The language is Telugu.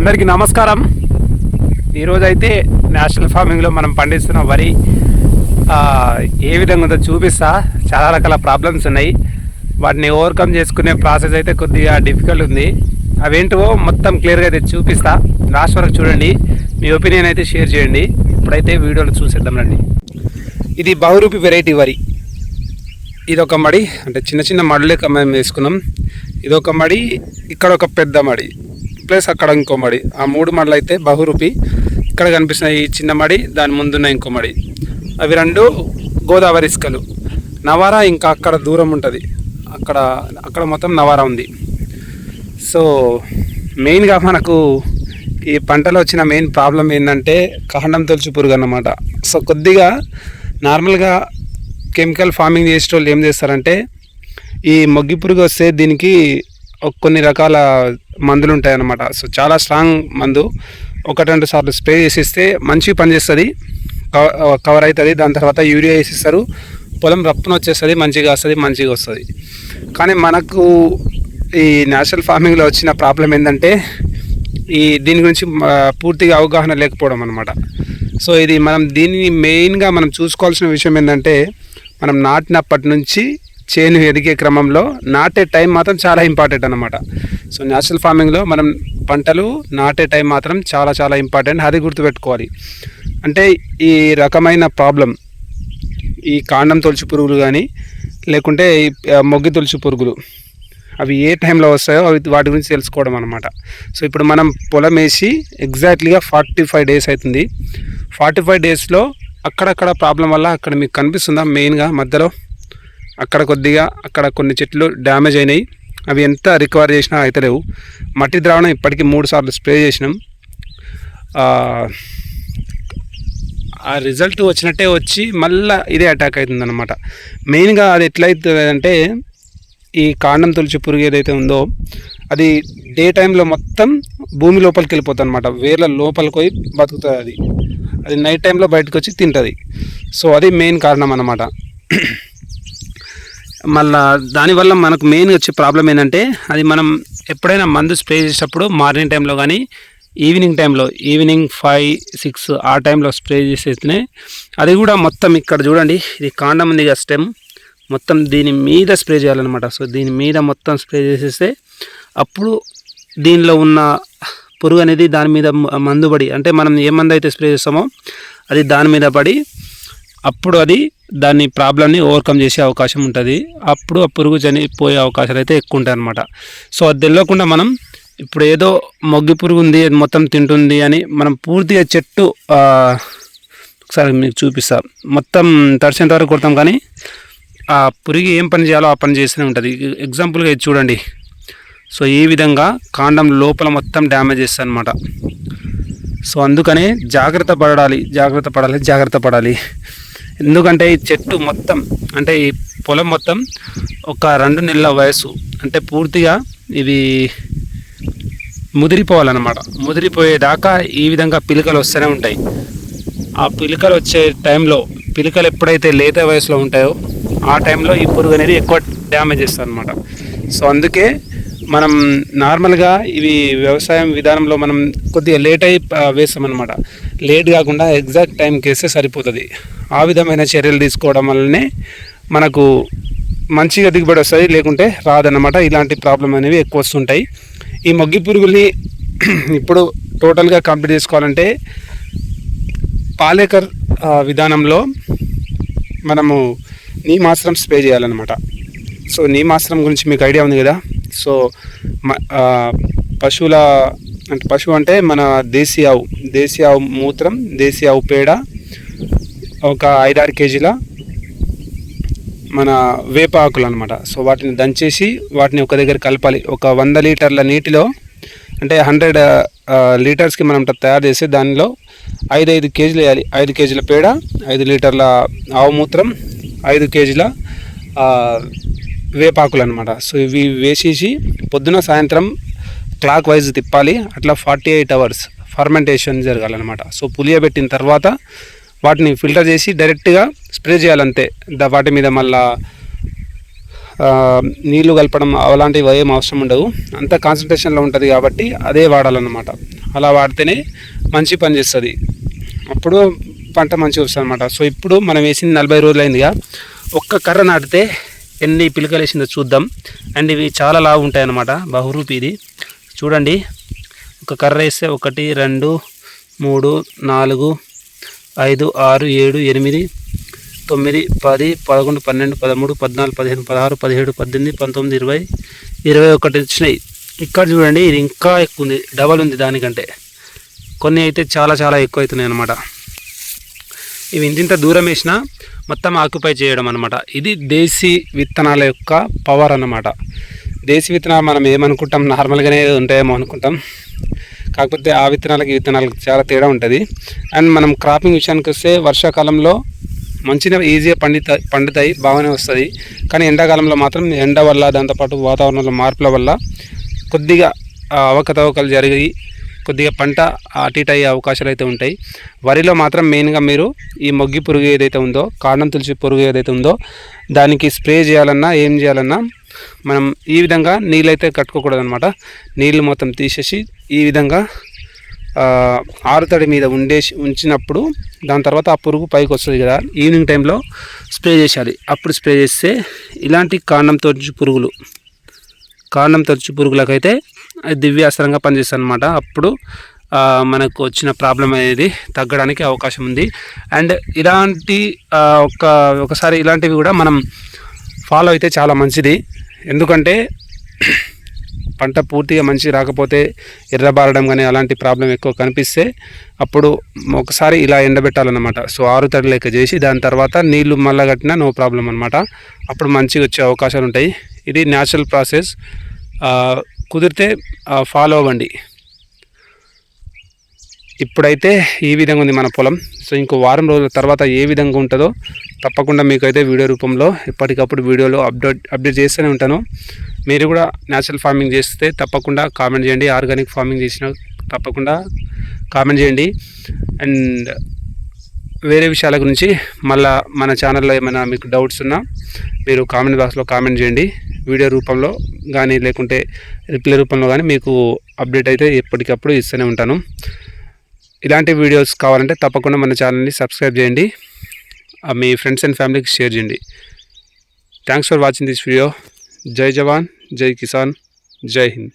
అందరికీ నమస్కారం. ఈరోజు అయితే నేషనల్ ఫార్మింగ్లో మనం పండిస్తున్న వరి ఏ విధంగా ఉందో చూపిస్తా. చాలా రకాల ప్రాబ్లమ్స్ ఉన్నాయి. వాటిని ఓవర్కమ్ చేసుకునే ప్రాసెస్ అయితే కొద్దిగా డిఫికల్ట్ ఉంది. అవేంటివో మొత్తం క్లియర్గా అయితే చూపిస్తా. లాస్ట్ వరకు చూడండి. మీ ఒపీనియన్ అయితే షేర్ చేయండి. ఇప్పుడైతే వీడియోలో చూసేద్దాం రండి. ఇది బహురూపి వెరైటీ వరి. ఇది ఒక మడి అంటే చిన్న చిన్న మడులే మేము వేసుకున్నాం. ఇది ఒక మడి ఇక్కడ ఒక పెద్ద మడి. ప్లస్ అక్కడ ఇంకో మడి. ఆ మూడు మడలు అయితే బహురూపి. ఇక్కడ కనిపిస్తున్న ఈ చిన్న మడి దాని ముందున్న ఇంకో మడి. అవి రెండు గోదావరి ఇసుకలు. నవారా ఇంకా అక్కడ దూరం ఉంటుంది. అక్కడ అక్కడ మొత్తం నవారా ఉంది. సో మెయిన్గా మనకు ఈ పంటలో వచ్చిన మెయిన్ ప్రాబ్లం ఏంటంటే కాండం తొలుచు పురుగు అన్నమాట. సో కొద్దిగా నార్మల్గా కెమికల్ ఫార్మింగ్ చేసేటోళ్ళు ఏం చేస్తారంటే ఈ మొగ్గి పురుగు వస్తే దీనికి కొన్ని రకాల మందులు ఉంటాయి అన్నమాట సో చాలా స్ట్రాంగ్ మందు. ఒకటి రెండు సార్లు స్ప్రే చేసిస్తే మంచిగా పనిచేస్తుంది. కవ- కవర్ అవుతుంది దాని తర్వాత యూరియా వేసిస్తారు. పొలం రప్పున వచ్చేస్తుంది. మంచిగా వస్తుంది మంచిగా వస్తుంది. కానీ మనకు ఈ నేచురల్ ఫార్మింగ్లో వచ్చిన ప్రాబ్లం ఏంటంటే ఈ దీని గురించి పూర్తిగా అవగాహన లేకపోవడం అనమాట సో ఇది మనం దీన్ని మెయిన్గా మనం చూసుకోవాల్సిన విషయం ఏంటంటే మనం నాటినప్పటి నుంచి చేను ఎదిగే క్రమంలో నాటే టైం మాత్రం చాలా ఇంపార్టెంట్ అనమాట సో న్యాచురల్ ఫార్మింగ్లో మనం పంటలు నాటే టైం మాత్రం చాలా చాలా ఇంపార్టెంట్ అది గుర్తుపెట్టుకోవాలి. అంటే ఈ రకమైన ప్రాబ్లం ఈ కాండం తొలచి పురుగులు కానీ లేకుంటే మొగ్గి తొలచి పురుగులు అవి ఏ టైంలో వస్తాయో అవి వాటి గురించి తెలుసుకోవడం అనమాట సో ఇప్పుడు మనం పొలం వేసి ఎగ్జాక్ట్లీగా ఫార్టీ ఫైవ్ డేస్ అవుతుంది ఫార్టీ ఫైవ్ డేస్లో అక్కడక్కడ ప్రాబ్లం వల్ల అక్కడ మీకు కనిపిస్తుందా మెయిన్గా మధ్యలో? అక్కడ కొద్దిగా అక్కడ కొన్ని చెట్లు డ్యామేజ్ అయినాయి. అవి ఎంత రికవర్ చేసినా అవుతలేవు మట్టి ద్రావణం ఇప్పటికీ మూడు సార్లు స్ప్రే చేసినాం. ఆ, రిజల్ట్ వచ్చినట్టే వచ్చి మళ్ళీ ఇదే అటాక్ అవుతుందన్నమాట. మెయిన్గా అది ఎట్లయితుంది అంటే ఈ కాండం తొలిచి పురుగు ఏదైతే ఉందో అది డే టైంలో మొత్తం భూమి లోపలికి వెళ్ళిపోతుంది అనమాట వేర్ల లోపలికి పోయి బతుకుతుంది అది. అది నైట్ టైంలో బయటకు వచ్చి తింటుంది. సో అది మెయిన్ కారణం అన్నమాట. మళ్ళా దానివల్ల మనకు మెయిన్ వచ్చే ప్రాబ్లం ఏంటంటే అది మనం ఎప్పుడైనా మందు స్ప్రే చేసేటప్పుడు మార్నింగ్ టైంలో కానీ ఈవినింగ్ టైంలో ఈవినింగ్ ఫైవ్ సిక్స్ ఆ టైంలో స్ప్రే చేసేస్తేనే అది కూడా మొత్తం ఇక్కడ చూడండి ఇది కాండం ఉంది కదా స్టెమ్ మొత్తం దీని మీద స్ప్రే చేయాలన్నమాట. సో దీని మీద మొత్తం స్ప్రే చేసేస్తే అప్పుడు దీనిలో ఉన్న పురుగు అనేది దాని మీద మందుబడి అంటే మనం ఏ మందు అయితే స్ప్రే చేస్తామో అది దాని మీద పడి అప్పుడు అది దాని ప్రాబ్లమ్ని ఓవర్కమ్ చేసే అవకాశం ఉంటుంది. అప్పుడు ఆ పురుగు చనిపోయే అవకాశాలు అయితే ఎక్కువ ఉంటాయి అనమాట సో అది తెలియకుండా మనం ఇప్పుడు ఏదో మొగ్గి పురుగు ఉంది అది మొత్తం తింటుంది అని మనం పూర్తిగా చెట్టు ఒకసారి మీకు చూపిస్తా. మొత్తం తడిసేంత వరకు కొడతాం కానీ ఆ పురుగు ఏం పని చేయాలో ఆ పని చేస్తూనే ఉంటుంది. ఎగ్జాంపుల్గా ఇది చూడండి. సో ఈ విధంగా కాండం లోపల మొత్తం డ్యామేజ్ చేస్తుంది అనమాట సో అందుకనే జాగ్రత్త పడాలి జాగ్రత్త పడాలి జాగ్రత్త పడాలి. ఎందుకంటే ఈ చెట్టు మొత్తం అంటే ఈ పొలం మొత్తం ఒక రెండు నెలల వయసు. అంటే పూర్తిగా ఇవి ముదిరిపోవాలన్నమాట. ముదిరిపోయేదాకా ఈ విధంగా పిలుకలు వస్తూనే ఉంటాయి. ఆ పిలుకలు వచ్చే టైంలో పిలుకలు ఎప్పుడైతే లేత వయసులో ఉంటాయో ఆ టైంలో ఈ పురుగు అనేది ఎక్కువ డ్యామేజ్ చేస్తుంది అనమాట సో అందుకే మనం నార్మల్గా ఇవి వ్యవసాయం విధానంలో మనం కొద్దిగా లేట్ అయి వేస్తామన్నమాట. లేట్ కాకుండా ఎగ్జాక్ట్ టైంకి వేస్తే సరిపోతుంది. ఆ విధమైన చర్యలు తీసుకోవడం వల్లనే మనకు మంచిగా దిగుబడి వస్తుంది లేకుంటే రాదన్నమాట. ఇలాంటి ప్రాబ్లం అనేవి ఎక్కువ వస్తుంటాయి. ఈ మొగ్గి పురుగుల్ని ఇప్పుడు టోటల్గా కంప్లీట్ చేసుకోవాలంటే పాలేకర్ విధానంలో మనము నీమాస్త్రం స్ప్రే చేయాలన్నమాట. సో నీమాస్త్రం గురించి మీకు ఐడియా ఉంది కదా? సో మ- పశువుల అంటే పశువు అంటే మన దేశీ ఆవు దేశీ ఆవు మూత్రం దేశీ ఆవు పేడ ఒక ఐదారు కేజీల మన వేప ఆకులు అనమాట సో వాటిని దంచేసి వాటిని ఒక దగ్గర కలపాలి. ఒక వంద లీటర్ల నీటిలో అంటే హండ్రెడ్ లీటర్స్కి మనం తయారు చేసి దానిలో ఐదు ఐదు కేజీలు వేయాలి. ఐదు కేజీల పేడ ఐదు లీటర్ల ఆవు మూత్రం ఐదు కేజీల వేపాకులు అనమాట సో ఇవి వేసేసి పొద్దున సాయంత్రం క్లాక్ వైజ్ తిప్పాలి. అట్లా ఫార్టీ ఎయిట్ అవర్స్ ఫర్మెంటేషన్ జరగాలన్నమాట. సో పులియబెట్టిన తర్వాత వాటిని ఫిల్టర్ చేసి డైరెక్ట్గా స్ప్రే చేయాలంతే. ద- వాటి మీద మళ్ళా నీళ్ళు కలపడం అలాంటివి ఏం అవసరం ఉండవు అంత కాన్సన్ట్రేషన్లో ఉంటుంది కాబట్టి అదే వాడాలన్నమాట. అలా వాడితేనే మంచి పని చేస్తుంది. అప్పుడు పంట మంచిగా వస్తుంది అనమాట సో ఇప్పుడు మనం వేసింది నలభై రోజులు అయిందిగా ఒక్క కర్ర నాటితే ఎన్ని పిలకలు వేసిందో చూద్దాం. అండ్ ఇవి చాలా లావు ఉంటాయి అన్నమాట బహురూపి ఇది. చూడండి. ఒక కర్ర వేస్తే ఒకటి రెండు మూడు నాలుగు ఐదు ఆరు ఏడు ఎనిమిది తొమ్మిది పది పదకొండు పన్నెండు పదమూడు పద్నాలుగు పదిహేను పదహారు పదిహేడు పద్దెనిమిది పంతొమ్మిది ఇరవై ఇరవై ఒకటి వచ్చినాయి. ఇక్కడ చూడండి ఇది ఇంకా ఎక్కువ ఉంది డబల్ ఉంది దానికంటే. కొన్ని అయితే చాలా చాలా ఎక్కువ అవుతున్నాయి అన్నమాట. ఇవి ఇంతింత దూరం వేసినా మొత్తం ఆక్యుపై చేయడం అనమాట ఇది దేశీ విత్తనాల యొక్క పవర్ అన్నమాట. దేశీ విత్తనాలు మనం ఏమనుకుంటాం? నార్మల్గానే ఉంటాయేమో అనుకుంటాం. కాకపోతే ఆ విత్తనాలకి విత్తనాలకు చాలా తేడా ఉంటుంది. అండ్ మనం క్రాపింగ్ విషయానికి వస్తే వర్షాకాలంలో మంచిగా ఈజీగా పండిత పండుతాయి బాగానే వస్తుంది. కానీ ఎండాకాలంలో మాత్రం ఎండ వల్ల దాంతోపాటు వాతావరణంలో మార్పుల వల్ల కొద్దిగా అవకతవకలు జరిగి కొద్దిగా పంట అటు అయ్యే అవకాశాలు అయితే ఉంటాయి. వరిలో మాత్రం మెయిన్గా మీరు ఈ మొగ్గి పురుగు ఏదైతే ఉందో కాండం తులసి పురుగు ఏదైతే ఉందో దానికి స్ప్రే చేయాలన్నా ఏం చేయాలన్నా మనం ఈ విధంగా నీళ్ళు అయితే కట్టుకోకూడదు అనమాట నీళ్ళు మొత్తం తీసేసి ఈ విధంగా ఆరుతడి మీద ఉండేసి ఉంచినప్పుడు దాని తర్వాత ఆ పురుగు పైకి వస్తుంది కదా ఈవినింగ్ టైంలో స్ప్రే చేయాలి అప్పుడు స్ప్రే చేస్తే ఇలాంటి కాండం తొలచి పురుగులు కాండం తొలచి పురుగులకైతే దివ్యాస్త్రంగా పనిచేస్తుంది అనమాట అప్పుడు మనకు వచ్చిన ప్రాబ్లం అనేది తగ్గడానికి అవకాశం ఉంది. అండ్ ఇలాంటి ఒక ఒకసారి ఇలాంటివి కూడా మనం ఫాలో అయితే చాలా మంచిది. ఎందుకంటే పంట పూర్తిగా మంచి రాకపోతే ఎర్రబారడం కానీ అలాంటి ప్రాబ్లం ఎక్కువ కనిపిస్తే అప్పుడు ఒకసారి ఇలా ఎండబెట్టాలన్నమాట. సో ఆరు తడి లెక్క చేసి దాని తర్వాత నీళ్ళు మళ్ళా కట్టినా నో ప్రాబ్లం అనమాట అప్పుడు మంచిగా వచ్చే అవకాశాలు ఉంటాయి. ఇది న్యాచురల్ ప్రాసెస్. కుదిరితే ఫాలో అవ్వండి. ఇప్పుడైతే ఈ విధంగా ఉంది మన పొలం. సో ఇంకో వారం రోజుల తర్వాత ఏ విధంగా ఉంటుందో తప్పకుండా మీకైతే వీడియో రూపంలో ఎప్పటికప్పుడు వీడియోలో అప్డేట్ అప్డేట్ చేస్తూనే ఉంటాను. మీరు కూడా న్యాచురల్ ఫార్మింగ్ చేస్తే తప్పకుండా కామెంట్ చేయండి. ఆర్గానిక్ ఫార్మింగ్ చేసిన తప్పకుండా కామెంట్ చేయండి. అండ్ వేరే విషయాల గురించి మళ్ళా మన ఛానల్లో ఏమైనా మీకు డౌట్స్ ఉన్నా మీరు కామెంట్ బాక్స్లో కామెంట్ చేయండి. వీడియో రూపంలో కానీ లేకుంటే రిప్లై రూపంలో కానీ మీకు అప్డేట్ అయితే ఎప్పటికప్పుడు ఇస్తూనే ఉంటాను. ఇలాంటి వీడియోస్ కావాలంటే తప్పకుండా మన ఛానల్ని సబ్స్క్రైబ్ చేయండి. మీ ఫ్రెండ్స్ అండ్ ఫ్యామిలీకి షేర్ చేయండి. Thanks for watching this video జై జవాన్ జై కిసాన్ జై హింద్.